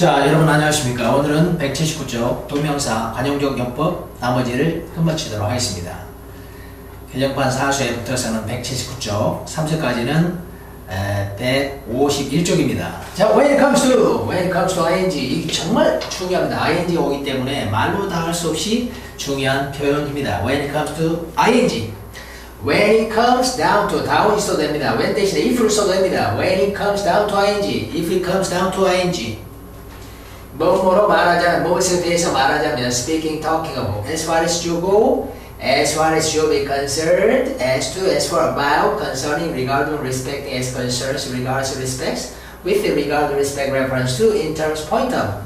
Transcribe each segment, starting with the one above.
자, 여러분 안녕하십니까. 오늘은 179쪽 동명사 관용적 용법 나머지를 끝마치도록 하겠습니다. 개정판 4수에 붙어서는 179쪽, 3수까지는 151쪽입니다. 자, when it comes to, when it comes to ing, 정말 중요합니다. ing 오기 때문에 말로 다 할 수 없이 중요한 표현입니다. when it comes to ing. When it comes down to down이 써도 됩니다. when 대신에 if를 써도 됩니다. When it comes down to ing, if it comes down to ing. 뭐뭐로 말하자면 무엇에 대해서 말하자면 speaking, talking about as far as you go, as far as you be concerned, as to, as for about, concerning, regarding, respecting, as concerns, regards, respects, with regard, respect, reference to, in terms, point of.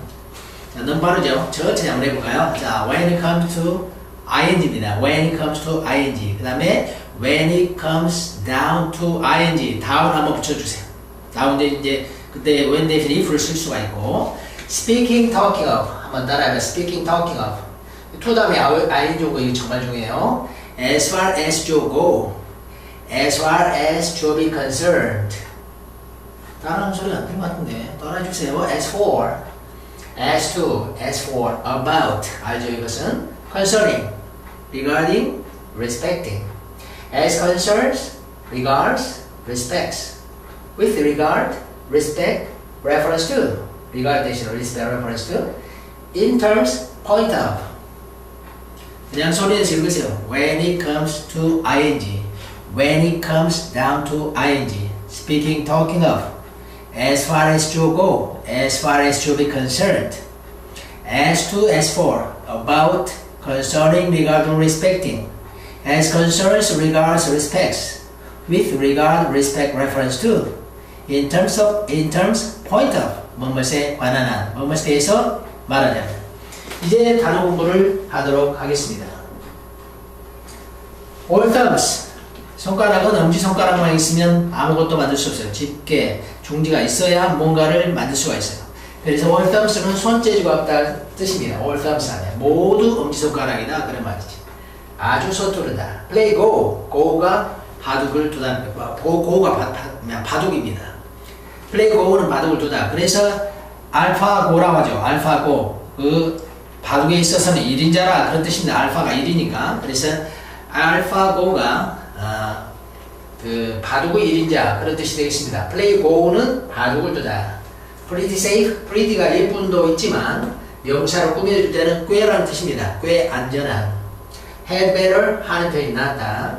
자, 너무 빠르죠? 천천히 한번 해볼까요? 자, when it comes to ing입니다. when it comes to ing. 그 다음에 when it comes down to ing. down 한번 붙여주세요. down 이제 그때 when 대신에 if를 쓸 수가 있고 speaking, talking of 한번 따라해봐. speaking, talking of to 다음에 ing 오고 이거 정말 중요해요. as far as you go as far as you be concerned 따라하는 소리 안 들린 것 같은데 따라해주세요. as for as to, as for, about 알죠 이것은 concerning, regarding, respecting as concerns, regards, respects with regard, respect, reference to regard 대신 respect, reference to in terms, point of 그냥 소리에서 읽으세요 when it comes to ing when it comes down to ing speaking, talking of as far as you go, as far as you be concerned, as to, as for, about, concerning, regarding, respecting, as concerns, regards, respects, with regard, respect, reference to, in terms of, in terms, point of, 무엇에 관한 한, 무엇에 대해서 말하자면. 이제 단어 공부를 하도록 하겠습니다. all terms, 손가락은 엄지손가락만 있으면 아무것도 만들 수 없어요. 집게, 중지가 있어야 뭔가를 만들 수가 있어요. 그래서 all thumbs는 손재주가 없다는 뜻입니다. all thumbs 안에 모두 엄지손가락이다 그런 말이지. 아주 서투르다. play go, go가 바둑을 두다. 고, 고가 바, 바, 바둑입니다. Go는 바둑을 두다. 그래서 알파 고라고 하죠. 알파 고. 그 바둑에 있어서는 1인자라 그런 뜻입니다. 알파가 1이니까. 그래서 알파 고가 아, 그 바둑의 1인자 그런 뜻이 되겠습니다. go는 바둑을 두다. pretty safe, pretty가 예쁜도 있지만 명사로 꾸며줄 때는 꽤라는 뜻입니다. 꽤 안전한. had better 하는 편이 낫다.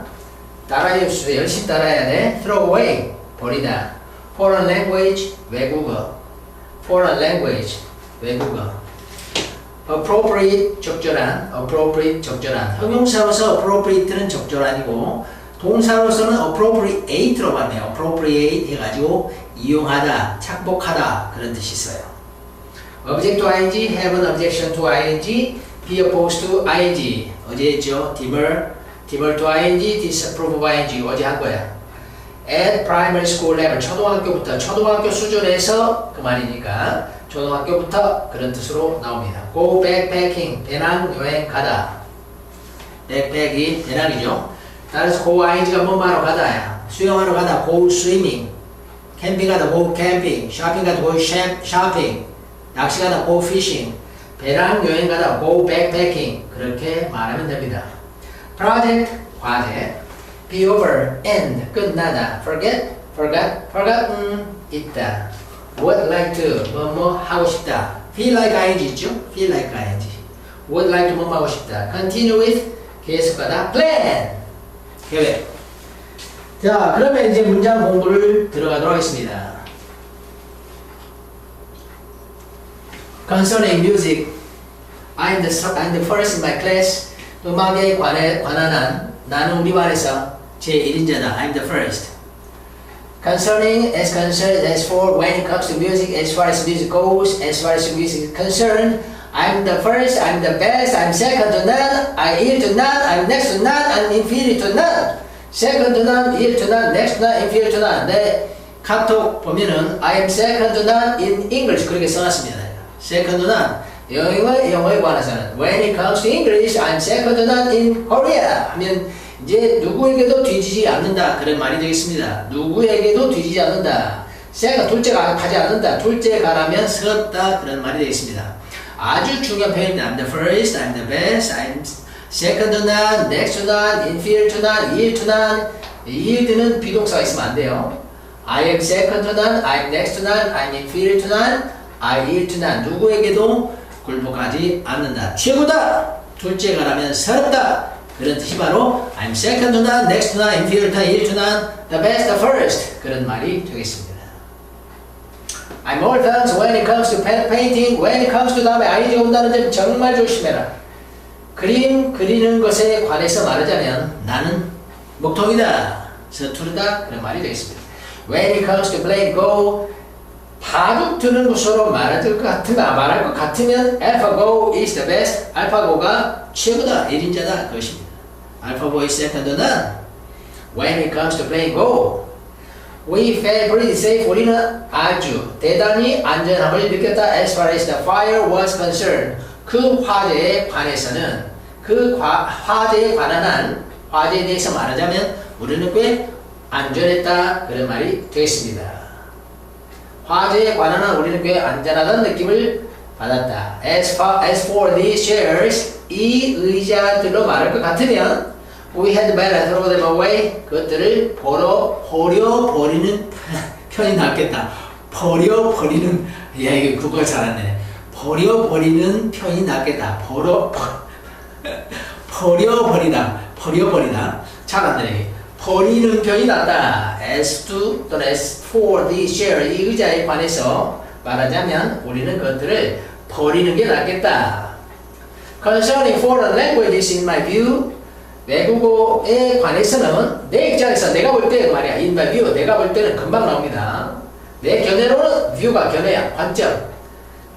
따라해 주세요. 열심히 따라해야 돼. throw away 버리다. Foreign language 외국어. foreign language 외국어. appropriate 적절한, appropriate 적절한. 형용사로서 appropriate는 적절한이고 동사로서는 appropriate로 봤네요. appropriate 해가지고 이용하다, 착복하다 그런 뜻이 있어요. object to ing, have an objection to ing, be opposed to ing. 어제 했죠. demur, demur to ing, disapprove of ing. 어제 한 거야. At primary school level, 초등학교부터, 초등학교 수준에서 그 말이니까 초등학교부터 그런 뜻으로 나옵니다. go backpacking, 배낭 여행 가다. backpack이 배낭이죠. 따라서 go ing가 뭐하러 가다야. 수영하러 가다, go swimming. 캠핑 가다, go camping. 쇼핑 가다, go shopping. 낚시 가다, go fishing. 배낭 여행 가다, go backpacking. 그렇게 말하면 됩니다. project, 과제. Be over, end, 끝나다. forget, forgot, forgotten, 있다. would like to, 뭐, 뭐, 하고 싶다. feel like ing 있죠? feel like ing. would like to, 뭐, 하고 싶다. continue with, 계속하다. plan, 계획. 자, 그러면 이제 문장 공부를 들어가도록 하겠습니다. Concerning music, I'm the, I'm the first in my class. 음악에 관해, 관한 한, 나는 우리 반에서 제1인자다. I'm the first. Concerning, as concerned, as for, when it comes to music, as far as music goes, as far as music is concerned, I'm the first, I'm the best, I'm second to none, I'm equal to none, I'm next to none, I'm inferior to none. Second to none, equal to none, next to none, inferior to none. 내 카톡 보면은 I am second to none in English 그렇게 써놨습니다. Second to none. 영어에 영어에 관해서는 When it comes to English, I'm second to none in Korea. 하면 이제 누구에게도 뒤지지 않는다 그런 말이 되겠습니다. 누구에게도 뒤지지 않는다. second 둘째가 가지 않는다. 둘째 가라면 섰다 그런 말이 되겠습니다. 아주 중요한 표현입니다. I'm the first, I'm the best, I'm second to none, next to none, inferior to none, yield to none. yield는 비동사가 있으면 안 돼요. I am second to none, I'm next to none, I'm inferior to none, I yield to none. 누구에게도 굴복하지 않는다. 최고다. 둘째가라면 서럽다. 그런 뜻이 바로 I'm second to none, next to none, inferior to none, yield to none, the best, the first. 그런 말이 되겠습니다. I'm all done when it comes to painting, when it comes to 다음에 아이디어 온다는 점 정말 조심해라. 그림 그리는 것에 관해서 말하자면 나는 목통이다, 서투르다 그런 말이 되겠습니다. When it comes to playing go, 바둑 두는 것으로 말할 것 같으면 말할 것 같으면 AlphaGo is the best. 알파고가 최고다, 1인자다 그것입니다. Second to none. When it comes to playing Go, we felt pretty safe. 우리는 아주 대단히 안전함을 느꼈다. As far as the fire was concerned, 그 화재에 관해서는 그 과, 화재에 관한 한 화재에 대해서 말하자면 우리는 꽤 안전했다 그런 말이 되겠습니다. 화재에 관한 한 우리는 꽤 안전하다는 느낌을 받았다. As, far, as for these chairs, 이 의자들로 말할 것 같으면 we had better throw them away. 그것들을 버려, 버려 버리는 편이 낫겠다. 버려 버리는, 야, 이게 국어 잘하네. 버려 버리는 편이 낫겠다. 버려, 버려 버리다. 버려 버리다. 잘안 되네. 버리는 편이 낫다. As to 또는 as for the share 이 의자에 관해서 말하자면 우리는 그것들을 버리는 게 낫겠다. Concerning foreign languages in my view 외국어에 관해서는 내 입장에서 내가 볼 때 말이야 in my 내가 볼 때는 금방 나옵니다. 내 견해로는 view가 견해야 관점.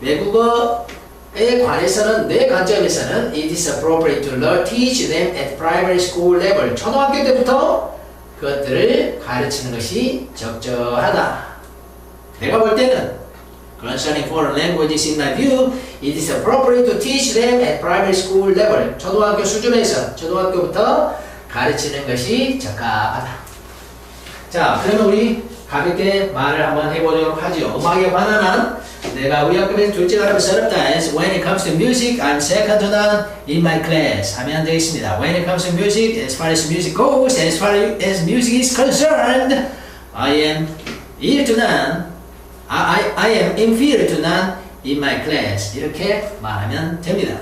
외국어에 관해서는 내 관점에서는 it is appropriate to learn teach them at primary school level 초등학교 때부터 그것들을 가르치는 것이 적절하다. 내가 볼 때는 concerning foreign languages in my view, it is appropriate to teach them at primary school level. 초등학교 수준에서 초등학교부터 가르치는 것이 적합하다. 자, 그러면 우리 가볍게 말을 한번 해보도록 하죠. 음악에 관한 한 내가 우리 학교에서 둘째 가라면 서럽다. As when it comes to music, I'm second to none in my class. 하면 되겠습니다. When it comes to music, as far as music goes, as far as music is concerned, I am equal to none. I, I, am inferior to none in my class. 이렇게 말하면 됩니다.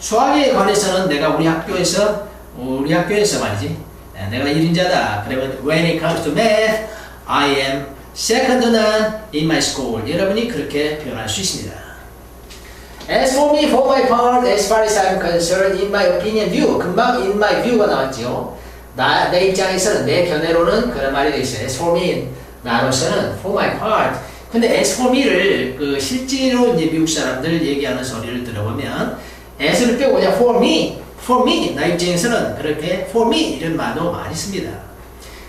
수학에 관해서는 내가 우리 학교에서, 우리 학교에서 말이지. 내가 1인자다. 그러면 when it comes to math, I am second to none in my school. 여러분이 그렇게 표현할 수 있습니다. As for me, for my part, as far as I'm concerned, in my opinion, view. 금방 in my view가 나왔죠. 나, 내 입장에서는, 내 견해로는 그런 말이 되어 있어요. As for me, 나로서는 for my part. 근데 as for me를 그 실제로 이제 미국 사람들 얘기하는 소리를 들어보면 as를 빼고 그냥 for me, for me 나 입장에서는 그렇게 for me 이런 말도 많이 씁니다.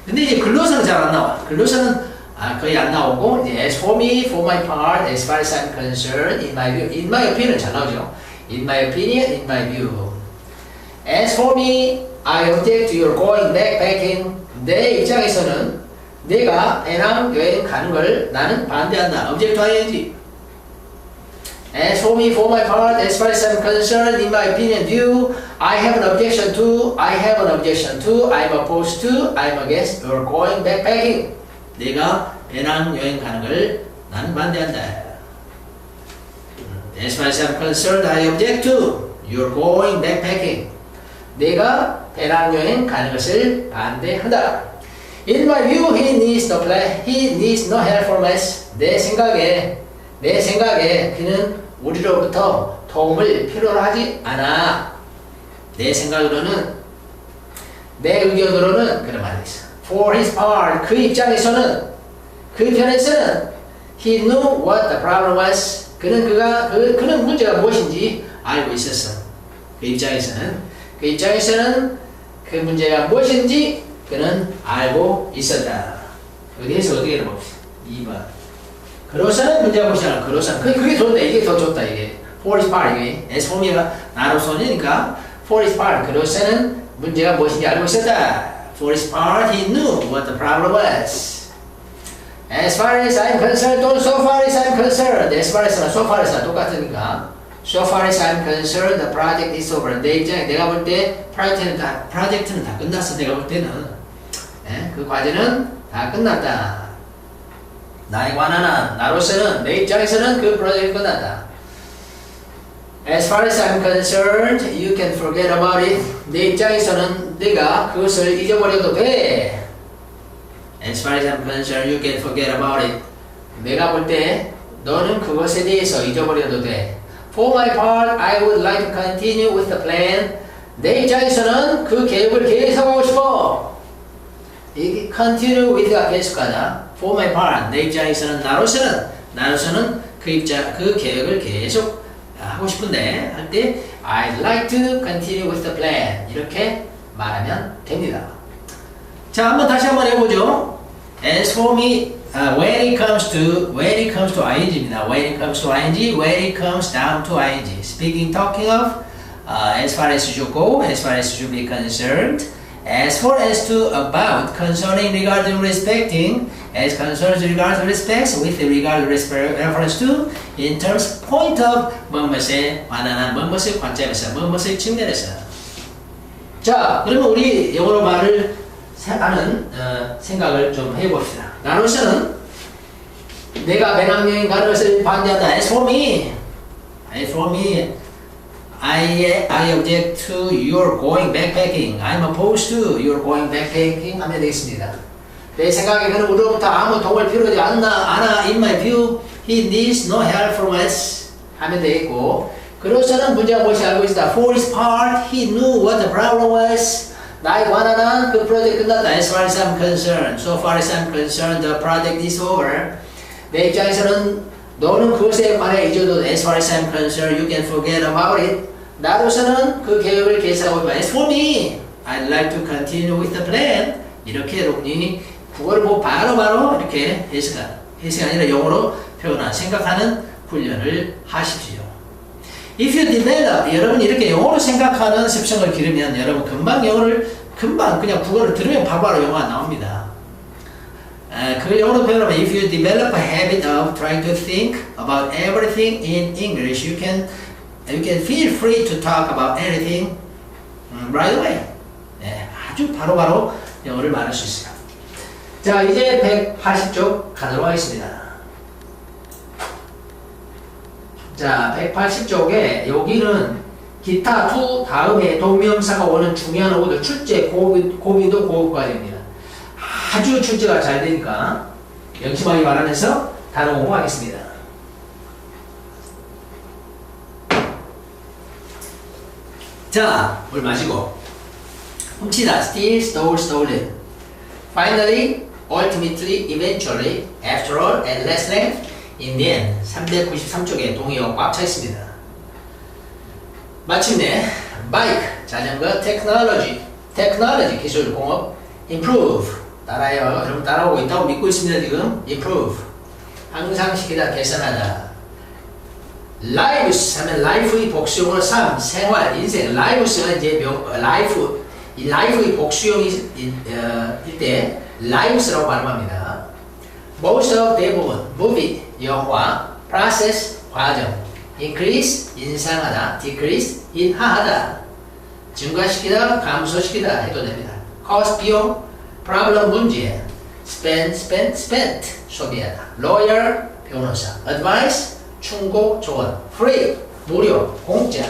근데 이제 글로서는 잘 안 나와. 글로서는 아, 거의 안 나오고 이제 as for me, for my part, as far as I'm concerned, in my view, in my opinion 잘 나오죠. In my opinion, in my view. As for me, I object to your going backpacking. 내 입장에서는 내가 배낭 여행 가는 걸 나는 반대한다. object to ing. As for me, for my part, as far as I'm concerned, in my opinion, view, I have an objection to, I have an objection to, I'm opposed to, I'm against your going backpacking. 내가 배낭 여행 가는 걸 나는 반대한다. As far as I'm concerned, I object to your going backpacking. 내가 배낭 여행 가는 것을 반대한다. In my view, he needs no play. He needs no help from us. 내 생각에 내 생각에 그는 우리로부터 도움을 필요로 하지 않아. 내 생각으로는 내 의견으로는 그런 말이 있어. For his part, 그 입장에서는 그 편에서는 he knew what the problem was. 그는 그가 그 그는 문제가 무엇인지 알고 있었어. 그 입장에서는 그 입장에서는 그 문제가 무엇인지 그는 알고 있었다. 어디에서 어떻게 해봅시다. 2번. 그로서는 문제가 않아. 그로서는. 그게, 그게 좋네. 이게 더 좋다. 이게. for his part. 이게. as me가 나로서니까 for his part. 그로서는 문제가 무엇인지 알고 있었다. For his part, he knew what the problem was. As far as I'm concerned, 또는 so far as I'm concerned. As far as나 so far as나 똑같으니까. So far as I'm concerned, the project is over. 내 입장에 내가 볼 때 프로젝트는 다 프로젝트는 다 끝났어. 내가 볼 때는 예? 그 과제는 다 끝났다. 나에 관한 나로서는 내 입장에서는 그 프로젝트 끝났다. As far as I'm concerned, you can forget about it. 내 입장에서는 내가 그것을 잊어버려도 돼. As far as I'm concerned, you can forget about it. 내가 볼 때 너는 그것에 대해서 잊어버려도 돼. For my part, I would like to continue with the plan. 내 입장에서는 그 계획을 계속하고 싶어. 이 continue with가 계속하다. For my part, 내 입장에서는 나로서는 나로서는 그 입장 그 계획을 계속 하고 싶은데 할 때 I'd like to continue with the plan 이렇게 말하면 됩니다. 자, 한번 다시 한번 해보죠. As for me, uh, when it comes to when it comes to ing입니다. When it comes to ing, when it comes down to ing. Speaking, talking of, uh, as far as you go, as far as you be concerned. As for as to about concerning regarding respecting as concerns regard respects with regard reference to in terms point of 무엇에 관한한 무엇의 관점에서 무엇의 측면에서 자 그러면 우리 영어로 말을 하는 어, 생각을 좀 해봅시다 나로서는 내가 배낭여행 가는 것을 반대한다 as for me as for me I, I object to your going backpacking. I'm opposed to your going backpacking 하면 되겠습니다. 내 생각에 그는 우리로부터 아무 도움을 필요하지 않나, 않아. In my view, he needs no help from us. 하면 되겠고. 그로서는 문제가 무엇이 알고 있다. For his part, he knew what the problem was. 나에 관한 한그 프로젝트 끝났다. As far as I'm concerned. So far as I'm concerned, the project is over. 내 입장에서는 너는 그것에 관해 잊어도 as far as I'm concerned, you can forget about it. 나로서는 그 계획을 계획하고 있다. As for me, I'd like to continue with the plan. 이렇게 여러분이 국어를 뭐 바로바로 이렇게 해석하, 해석이 아니라 영어로 표현한 생각하는 훈련을 하십시오. If you develop, 여러분 이렇게 영어로 생각하는 습성을 기르면 여러분 금방 영어를 금방 그냥 국어를 들으면 바로바로 영어가 나옵니다. 아, 그 영어로 표현하면 if you develop a habit of trying to think about everything in English, you can you can feel free to talk about anything right away. 네, 아주 바로바로 바로 영어를 말할 수 있어요. 자, 이제 180쪽 가도록 하겠습니다. 자, 180쪽에 여기는 기타 투 다음에 동명사가 오는 중요한 어구들 출제 고비, 고비도 고급과정입니다. 아주 출제가 잘 되니까 명심하기 바라면서 단어 공부하겠습니다. 자, 물 마시고 훔치다, steal, stole, stolen. Finally, ultimately, eventually, after all, at last in the end. 393쪽에 동의어 꽉 차 있습니다. 마침내, bike, 자전거, technology, technology, 기술, 공업, improve, 따라요. 여러분 따라오고 있다고 믿고 있습니다, 지금. improve. 항상 시키다, 개선하다. Lives 하면 life의 복수용어로 삶, 생활, 인생, lives가 이제 명, life, 이 복수용일 어, 때 lives라고 발음합니다. most of 대부분, movie, 영화, process, 과정, increase, 인상하다, decrease, 인하하다, 증가시키다, 감소시키다 해도 됩니다. cost, 비용, problem, 문제, spend, spend, spent, 소비하다, lawyer, 변호사, advice, 충고, 조언, free, 무료, 공짜,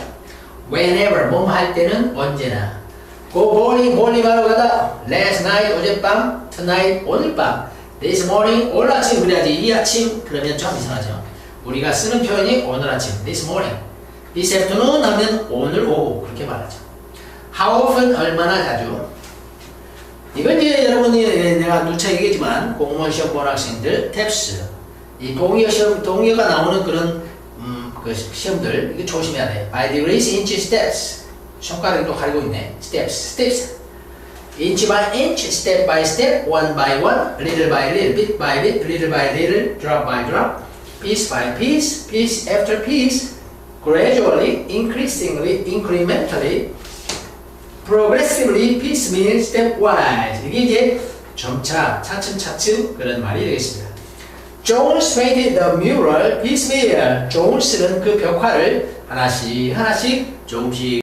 whenever, 몸 할 때는 언제나, go bowling, 볼링하러 가다, last night, 어젯밤, tonight, 오늘 밤, this morning, 오늘 아침. 그래야지, 이 아침, 그러면 좀 이상하죠. 우리가 쓰는 표현이 오늘 아침, this morning, this afternoon 하면 오늘 오후, 그렇게 말하죠. how often, 얼마나 자주, 이건 이제 여러분이 내가 누차 얘기했지만 공무원 시험 본 학생들 탭스 이 동의어 시험 동의어가 나오는 그런 음, 그 시험들 이거 조심해야 돼. By degrees, inch, steps. 손가락이 또 가리고 있네. Steps, steps. Inch by inch, step by step, one by one, little by little, bit by bit, little by little, drop by drop, piece by piece, piece after piece, gradually, increasingly, incrementally, progressively, piecemeal, stepwise. 이게 이제 점차, 차츰차츰 그런 말이 되겠습니다. Jones painted the mural piecemeal. Jones는 그 벽화를 하나씩 하나씩 조금씩